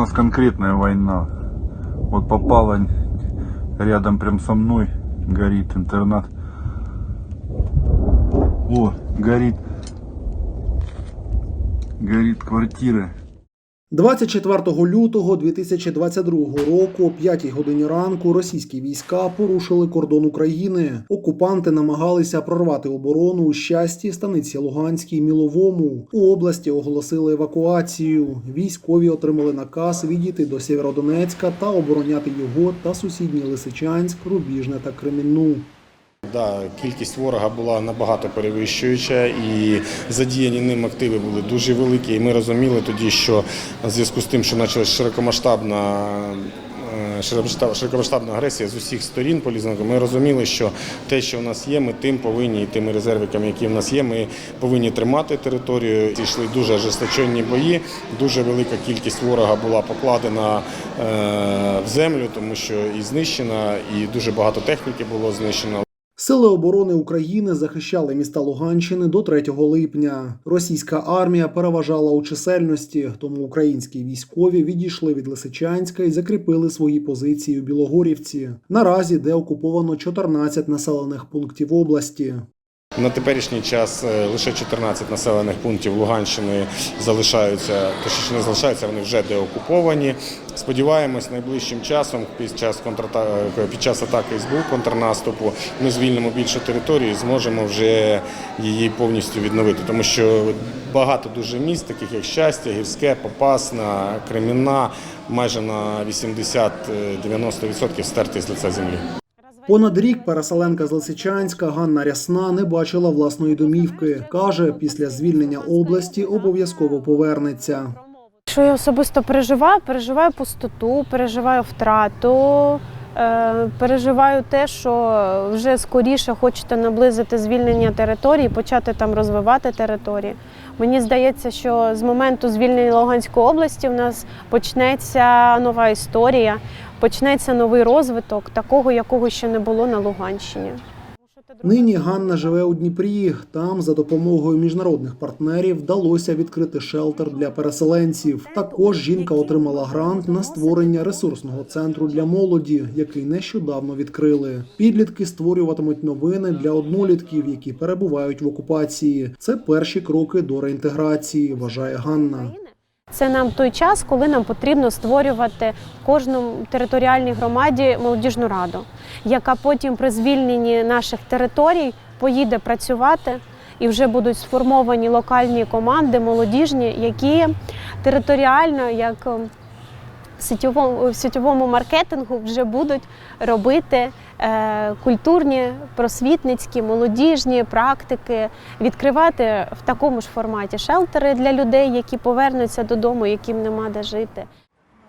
нас конкретная война. Вот попала рядом прям со мной, горит интернат. О, горит. Горит квартира. 24 лютого 2022 року, о 5 годині ранку, російські війська порушили кордон України. Окупанти намагалися прорвати оборону у щасті, станиці Луганській, Міловому. У області оголосили евакуацію. Військові отримали наказ відійти до Сєвєродонецька та обороняти його та сусідній Лисичанськ, Рубіжне та Кремінну. Да, кількість ворога була набагато перевищуюча, і задіяні ним активи були дуже великі. І ми розуміли тоді, що в зв'язку з тим, що почалася широкомасштабна. е, Широкомасштабна агресія з усіх сторін полізного. Ми розуміли, що те, що в нас є, ми тим повинні, і тими резервиками, які в нас є, ми повинні тримати територію. Йшли дуже ожесточенні бої. Дуже велика кількість ворога була покладена е, в землю, тому що і знищена, і дуже багато техніки було знищено. Сили оборони України захищали міста Луганщини до 3 липня. Російська армія переважала у чисельності, тому українські військові відійшли від Лисичанська і закріпили свої позиції у Білогорівці. Наразі де окуповано 14 населених пунктів області. На теперішній час е, лише 14 населених пунктів Луганщини залишаються, точніше не залишаються, вони вже деокуповані. Сподіваємось, найближчим часом під час контрата... е, під час атаки СБУ контрнаступу ми звільнимо більше території і зможемо вже її повністю відновити. Тому що багато дуже міст, таких як щастя, гірське, попасна, кремінна, майже на 80-90% стерти з лиця землі. Понад рік переселенка з Лисичанська Ганна Рясна не бачила власної домівки. каже, після звільнення області обов'язково повернеться. Що я особисто переживаю? Переживаю пустоту, переживаю втрату, переживаю те, що вже скоріше хочете наблизити звільнення території, почати там розвивати території. Мені здається, що з моменту звільнення Луганської області в нас почнеться нова історія, почнеться новий розвиток, такого, якого ще не було на Луганщині. Нині Ганна живе у Дніпрі. Там за допомогою міжнародних партнерів вдалося відкрити шелтер для переселенців. Також жінка отримала грант на створення ресурсного центру для молоді, який нещодавно відкрили. Підлітки створюватимуть новини для однолітків, які перебувають в окупації. Це перші кроки до реінтеграції, вважає Ганна. Це нам той час, коли нам потрібно створювати в кожному територіальній громаді молодіжну раду, яка потім при звільненні наших територій поїде працювати. І вже будуть сформовані локальні команди молодіжні, які територіально, як е, в сетєвому, маркетингу, вже будуть робити е, культурні, просвітницькі, молодіжні практики, відкривати в такому ж форматі шелтери для людей, які повернуться додому, яким нема де жити.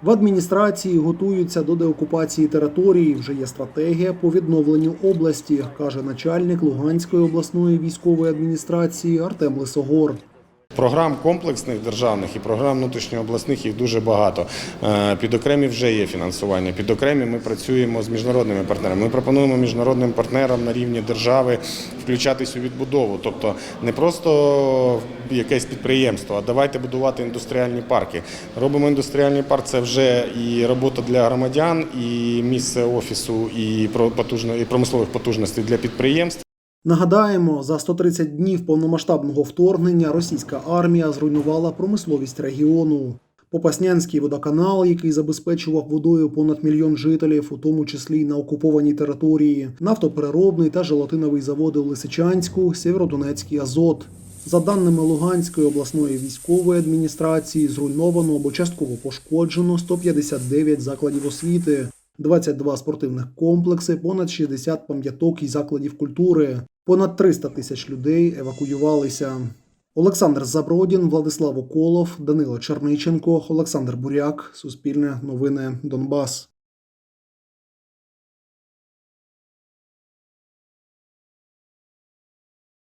В адміністрації готуються до деокупації території. Вже є стратегія по відновленню області, каже начальник Луганської обласної військової адміністрації Артем Лисогор. Програм комплексних державних і програм внутрішньообласних їх дуже багато. Е, Під окремі вже є фінансування. Під окремі ми працюємо з міжнародними партнерами. Ми пропонуємо міжнародним партнерам на рівні держави включатись у відбудову. Тобто не просто якесь підприємство, а давайте будувати індустріальні парки. Робимо індустріальний парк. Це вже і робота для громадян, і місце офісу, і потужно- і промислових потужностей для підприємств. Нагадаємо, за 130 днів повномасштабного вторгнення російська армія зруйнувала промисловість регіону. Попаснянський водоканал, який забезпечував водою понад мільйон жителів, у тому числі й на окупованій території, нафтопереробний та желатиновий заводи у Лисичанську, Сєвєродонецький Азот. За даними Луганської обласної військової адміністрації, зруйновано або частково пошкоджено 159 закладів освіти, 22 спортивних комплекси, понад 60 пам'яток і закладів культури. Понад 300 тисяч людей евакуювалися. Олександр Забродін, Владислав Околов, Данило Черниченко, Олександр Буряк. Суспільне новини Донбас.